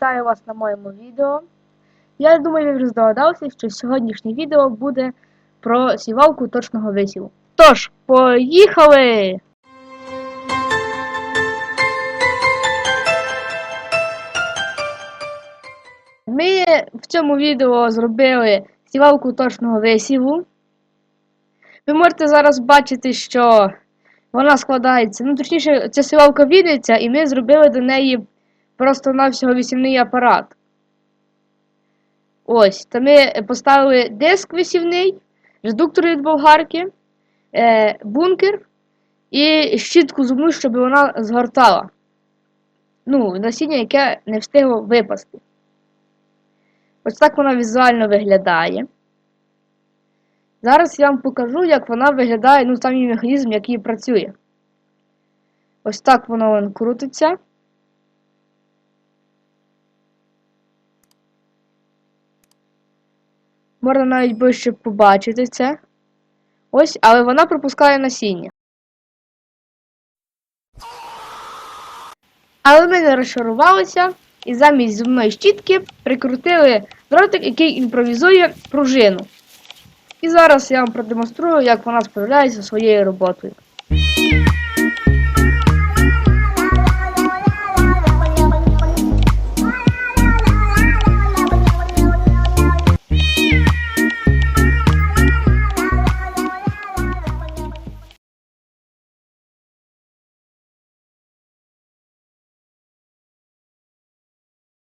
вітаю вас на моєму відео. Я думаю, ви вже здогадалися, що сьогоднішнє відео буде про сівалку точного висіву. Тож, поїхали! Ми в цьому відео зробили сівалку точного висіву. Ви можете зараз бачити, що вона складається. Ну, точніше, ця сівалка відеться, і ми зробили до неї просто-навсього висівний апарат. Ось, то ми поставили диск висівний, редуктор від болгарки, е, бункер і щітку зубну, щоб вона згортала. Ну, насіння, яке не встигло випасти. Ось так вона візуально виглядає. Зараз я вам покажу, як вона виглядає, ну, самий механізм, який працює. Ось так воно крутиться. Можна навіть ближче побачити це. Ось, але вона пропускає насіння. Але ми не розчарувалися і замість зубної щітки прикрутили дротик, який імпровізує пружину. І зараз я вам продемонструю, як вона справляється зі своєю роботою.